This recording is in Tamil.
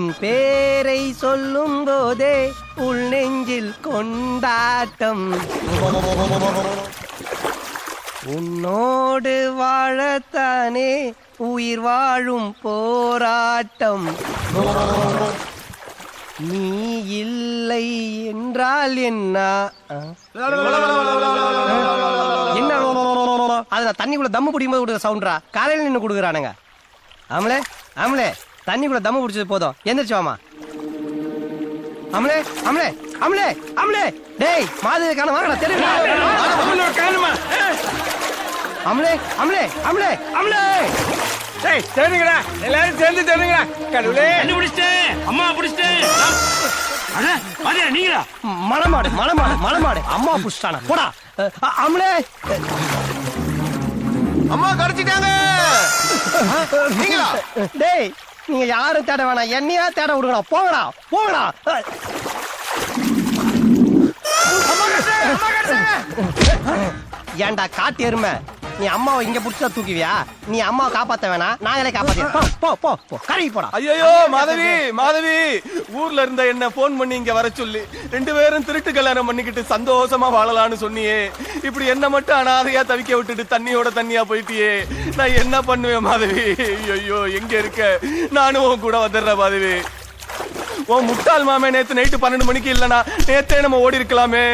உன் பேரை சொல்லும் போதே உள் நெஞ்சில் கொண்டாட்டம். உன்னோடு வாழத்தானே உயிர் வாழும் போராட்டம். நீ இல்லை என்றால் என்ன? என்ன? அதுல தண்ணிக்குள்ள தம்மு பிடிக்கும் போது கொடுக்குற சவுண்டரா காலையில் நின்று கொடுக்குறானுங்க. ஆமலே ஆமலே தண்ணிக்குள்ள தம்மு பிடிச்சது போதும். எந்திரிச்சு வாமா அமலே அமலே அமலே அமலே. டேய் மாதவி காண வாங்கடா தெரியுமா அமலே அமலே அமலே அமலே. டேய் தெரியுங்கடா எல்லாரும் சேர்ந்து தெரியுங்கடா கடவுளே. என்ன பிடிச்சிட்டேன். அம்மா பிடிச்சிட்டேன். அண்ணா பாத்தியா நீங்களா? மலமாடு மலமாடு மலமாடு. அம்மா புஷ்டானா போடா. அமலே. அம்மா கடிச்சிட்டாங்க நீங்களா? டேய் நீங்க யாரும் தேட வேணாம் என்னையா தேட விடுங்கடா போங்கடா போங்கடா ஏன்டா காட்டு எருமை நீ அம்மாவை இங்க புடிச்சா தூக்குவியா? நீ அம்மாவை காப்பாத்த வேணாம் நாங்களே காப்பாத்த போ, போ போ போ. போடா. ஐயோ மாதவி மாதவி. ஊர்ல இருந்த என்ன போன் பண்ணி இங்க வர சொல்லி ரெண்டு பேரும் திருட்டு கல்யாணம் பண்ணிக்கிட்டு சந்தோஷமா வாழலாம்னு சொன்னியே. இப்படி என்ன மட்டும் அனாதையா தவிக்க விட்டுட்டு தண்ணியோட தண்ணியா போயிட்டியே. நான் என்ன பண்ணுவேன் மாதவி? ஐயோ எங்க இருக்க? நானும் உன் கூட வந்துடுறேன் மாதவி. உன் முட்டாள் மாமே நேத்து நைட்டு பன்னெண்டு மணிக்கு இல்லைனா நேத்தே நம்ம ஓடி இருக்கலாமே.